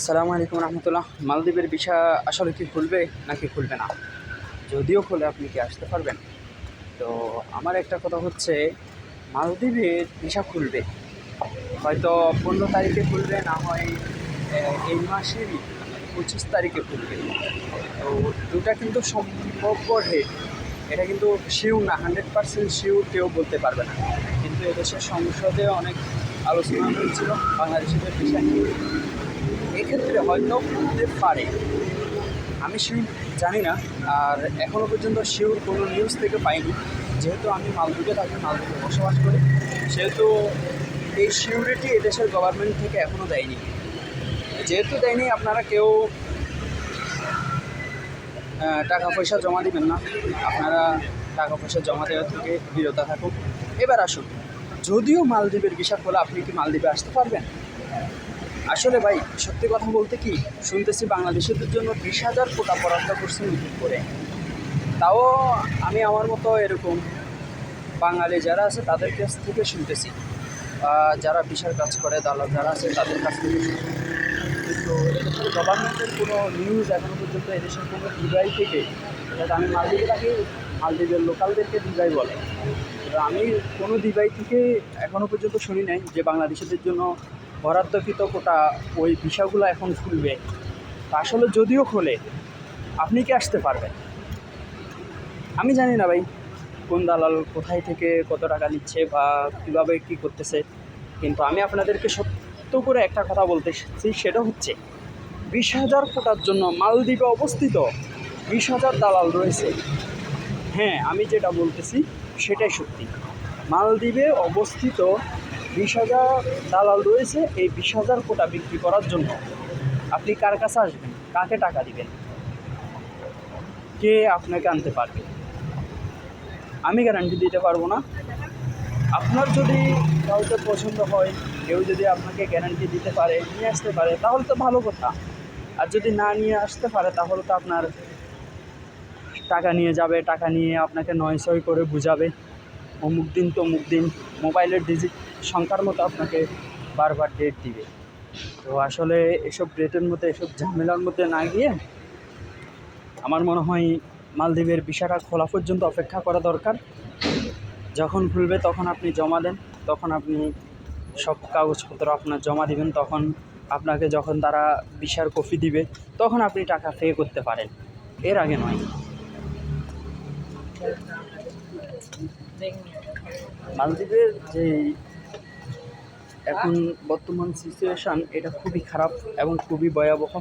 আসসালামু আলাইকুম রহমতুল্লাহ। মালদ্বীপের ভিসা আসলে কি খুলবে নাকি খুলবে না? যদিও খুলে, আপনি কি আসতে পারবেন? তো আমার একটা কথা হচ্ছে, মালদ্বীপের ভিসা খুলবে। হয়তো পনেরো তারিখে খুলবে, না হয় এই মাসেরই, পঁচিশ তারিখে খুলবে। তো দুটা কিন্তু সম্ভব এটা কিন্তু শিওর না হান্ড্রেড পার্সেন্ট শিওর কেউ বলতে পারবে না। কিন্তু এদেশের সংসদে অনেক আলোচনা হয়েছিল, বাংলাদেশের ভিসা নিয়ে। এক্ষেত্রে হয়তো হতে পারে। আমি শিওর জানি না, আর এখনও পর্যন্ত শিওর কোনো নিউজ থেকে পাইনি। যেহেতু আমি মালদ্বীপে থাকি, মালদ্বীপে বসবাস করি, সেহেতু এই সিউরিটি এদেশের গভর্নমেন্ট থেকে এখনও দেয়নি। যেহেতু দেয়নি, আপনারা কেউ টাকা পয়সা জমা দিবেন না। আপনারা টাকা পয়সা জমা দেওয়া থেকে বিরত থাকুন। এবার আসুন, যদিও মালদ্বীপের ভিসা খোলা আপনি কি মালদ্বীপে আসতে পারবেন? আসলে ভাই, সত্যি কথা বলতে কি, শুনতেছি বাংলাদেশিদের জন্য বিশ হাজার কোটা বরাদ্দ করছেন নতুন করে। তাও আমি আমার মতো এরকম বাঙালি যারা আছে, তাদের কাছ থেকে শুনতেছি। যারা বিশাল কাজ করে, দালাল যারা আছে, তাদের কাছ থেকে। কিন্তু এদেশের গভর্নমেন্টের কোনো নিউজ এখনও পর্যন্ত এদেশের কোনো দিবাই থেকে অর্থাৎ আমি মালদ্বীপে থাকি, মালদ্বীপের লোকালদেরকে দিবাই বলে। আমি কোনো দিবাই থেকে এখনও পর্যন্ত শুনি নাই যে বাংলাদেশিদের জন্য বরাদ্দকৃত কোটা ওই ভিসাগুলো এখন খুলবে। আসলে যদিও খোলে, আপনি কি আসতে পারবেন? আমি জানি না ভাই, কোন দালাল কোথায় থেকে কত টাকা নিচ্ছে বা কীভাবে কী করতেছে। কিন্তু আমি আপনাদেরকে সত্য করে একটা কথা বলতে চাচ্ছি সেটা হচ্ছে বিশ হাজার কোটার জন্য মালদ্বীপে অবস্থিত বিশ হাজার দালাল রয়েছে। হ্যাঁ আমি যেটা বলতেছি সেটাই সত্যি। মালদ্বীপে অবস্থিত বিশ হাজার দালাল রয়েছে, এই বিশ হাজার কোটা বিক্রি করার জন্য। আপনি কার কাছে আসবেন? কাকে টাকা দিবেন? কে আপনাকে আনতে পারবে? আমি গ্যারান্টি দিতে পারব না। আপনার যদি কাউকে পছন্দ হয়, কেউ যদি আপনাকে গ্যারান্টি দিতে পারে, নিয়ে আসতে পারে, তাহলে তো ভালো কথা। আর যদি না নিয়ে আসতে পারে, তাহলে তো আপনার টাকা নিয়ে যাবে, টাকা নিয়ে আপনাকে নয় ছয় করে বুঝাবে। অমুক দিন তমুক দিন মোবাইলের ডিজিট সংখ্যার মতো আপনাকে বারবার ডেট দিবে। তো আসলে এসব ডেটের মধ্যে, এসব ঝামেলার মধ্যে না গিয়ে আমার মনে হয় মালদ্বীপের ভিসাটা খোলা পর্যন্ত অপেক্ষা করা দরকার। যখন খুলবে তখন আপনি জমা দেন, তখন আপনি সব কাগজপত্র আপনার জমা দিবেন, তখন আপনাকে যখন তারা ভিসার কপি দিবে, তখন আপনি টাকা পে করতে পারেন। এর আগে নয়। মালদ্বীপের যে এখন বর্তমান সিচুয়েশান এটা খুবই খারাপ এবং খুবই ভয়াবহ।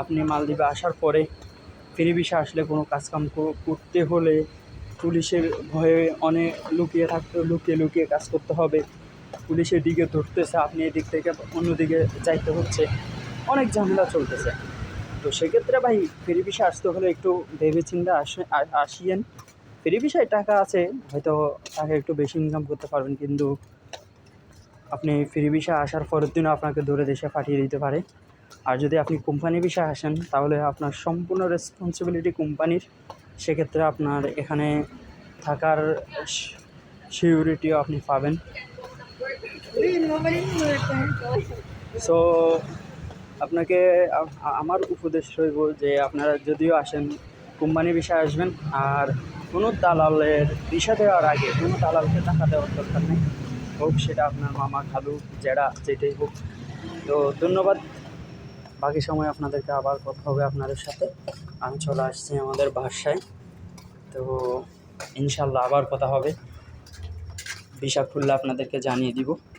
আপনি মালদ্বীপে আসার পরে ফেরি ভিসা আসলে কোনো কাজকাম করতে হলে পুলিশের ভয়ে অনেক লুকিয়ে থাকতে, লুকিয়ে লুকিয়ে কাজ করতে হবে। পুলিশের দিকে ধরতেছে, আপনি এদিক থেকে অন্যদিকে যাইতে হচ্ছে। অনেক ঝামেলা চলতেছে। তো সেক্ষেত্রে ভাই, ফেরি ভিসা আসতে হলে একটু ভেবে চিন্তে আসে আসিয়েন। ফেরি ভিসায় টাকা আছে, হয়তো টাকা একটু বেশি ইনকাম করতে পারবেন, কিন্তু আপনি ফ্রি ভিসা আসার পরের দিনও আপনাকে দূরে দেশে পাঠিয়ে দিতে পারে। আর যদি আপনি কোম্পানি ভিসা আসেন, তাহলে আপনার সম্পূর্ণ রেসপন্সিবিলিটি কোম্পানির। সেক্ষেত্রে আপনার এখানে থাকার সিকিউরিটিও আপনি পাবেন। সো আপনাকে আমার উপদেশ রইব যে আপনারা যদিও আসেন, কোম্পানি বিষয়ে আসবেন, আর কোনো দালালের দিশা দেওয়ার আগে কোনো দালালকে টাকা দেওয়ার দরকার নেই। হোক সেটা আপনার মামা, খালু জেঠা যেটাই হোক। তো ধন্যবাদ। বাকি সময় আপনাদেরকে আবার কথা হবে আপনাদের সাথে। আমি চলে আসছি আমাদের বাসায়। তো ইনশাল্লাহ আবার কথা হবে। বিষা খুললে আপনাদেরকে জানিয়ে দিব।